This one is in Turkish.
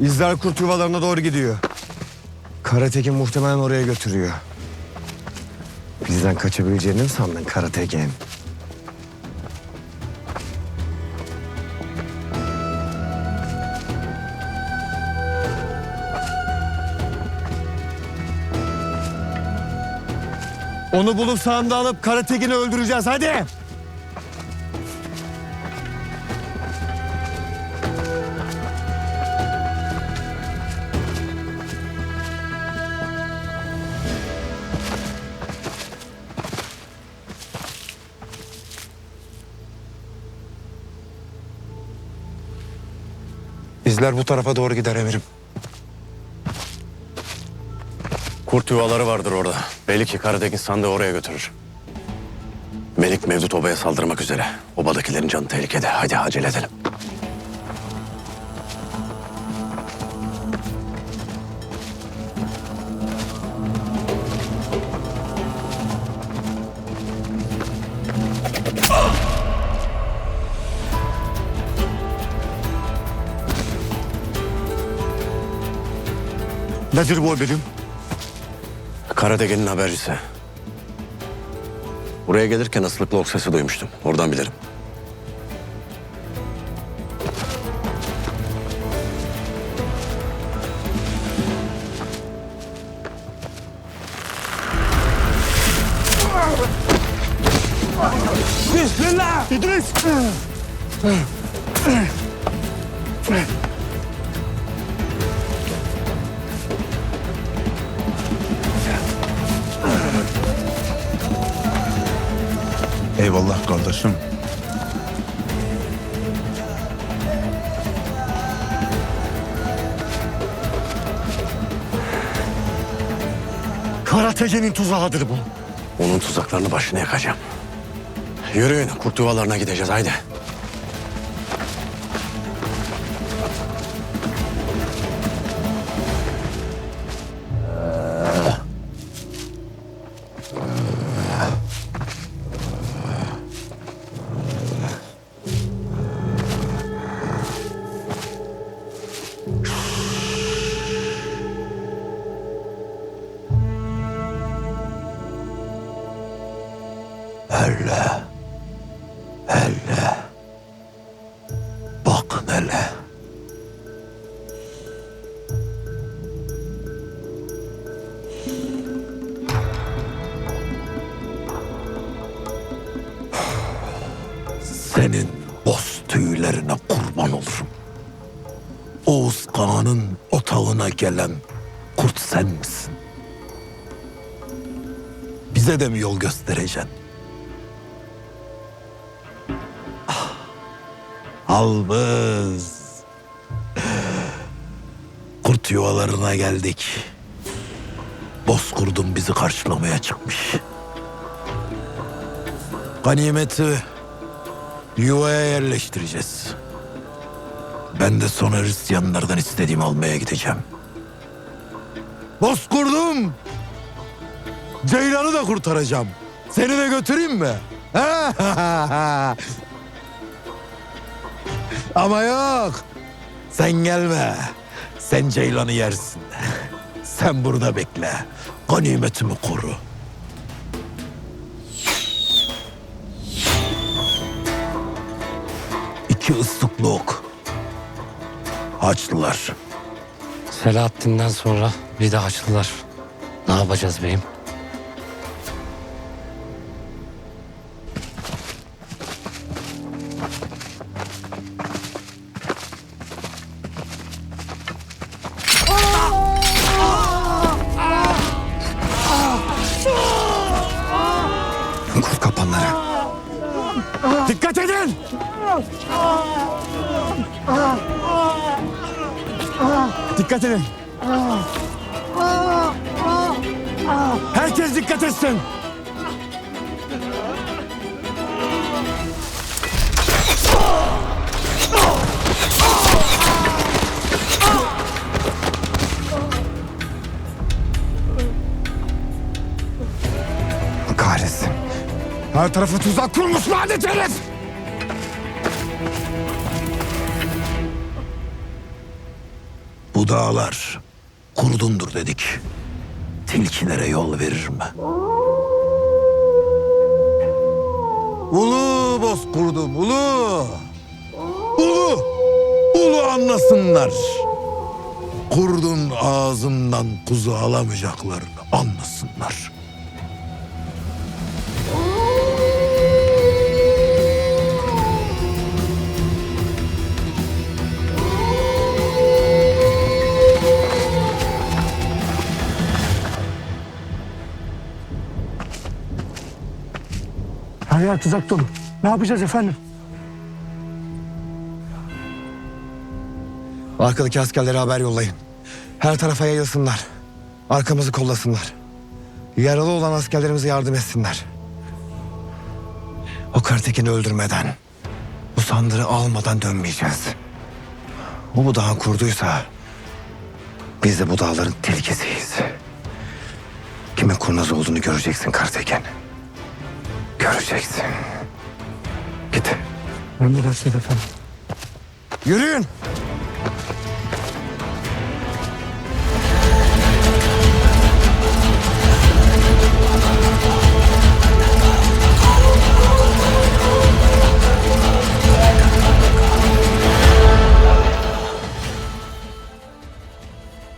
İzler kurt yuvalarına doğru gidiyor. Karatekin muhtemelen oraya götürüyor. Bizden kaçabileceğini mi sandın Karatekin? Onu bulup sağında alıp Karatekin'i öldüreceğiz hadi. İzler bu tarafa doğru gider emirim. Kurt yuvaları vardır orada. Belli ki Karatekin sandığı oraya götürür. Melik Mevdut obaya saldırmak üzere. Obadakilerin canı tehlikede. Hadi acele edelim. Nedir bu haberim? Karatekin'in habercisi. Buraya gelirken ıslıklı ok sesi duymuştum. Oradan bilirim. Bismillah! İdris! Eyvallah kardeşim. Karatekin'in tuzağıdır bu. Onun tuzaklarını başına yakacağım. Yürüyün. Kurt yuvalarına gideceğiz. Haydi. Elle. Elle. Bakın hele. Senin boz tüylerine kurban olurum. Oğuz Kağan'ın otağına gelen kurt sen misin? Bize de mi yol göstereceksin? Albız. Kurt yuvalarına geldik. Bozkurdun bizi karşılamaya çıkmış. Ganimeti yuvaya yerleştireceğiz. Ben de sonra Hristiyanlardan istediğimi almaya gideceğim. Bozkurdum. Ceylan'ı da kurtaracağım. Seni de götüreyim mi? Ama yok. Sen gelme. Sen Ceylan'ı yersin. Sen burada bekle. Ganimetimi koru. İki ıslıklı ok. Haçlılar. Selahattin'den sonra bir de Haçlılar. Ne yapacağız beyim? Dikkat edin. Herkes dikkat etsin. Kahretsin. Her tarafı tuzak kurmuş lanet herif! Dağlar kurdundur dedik. Tilkilere yol verir mi? Ulu bozkurdum, ulu! Ulu! Ulu anlasınlar. Kurdun ağzından kuzu alamayacaklarını anlasınlar. Yer tuzak dolu. Ne yapacağız efendim? Arkadaki askerlere haber yollayın. Her tarafa yayılsınlar. Arkamızı kollasınlar. Yaralı olan askerlerimize yardım etsinler. O Kartekin'i öldürmeden, bu sandırı almadan dönmeyeceğiz. O bu dağı kurduysa, biz de bu dağların tehlikesiyiz. Kimin kurnaz olduğunu göreceksin Kartekin. Göreceksin. Git. Emredersiniz efendim. Yürüyün.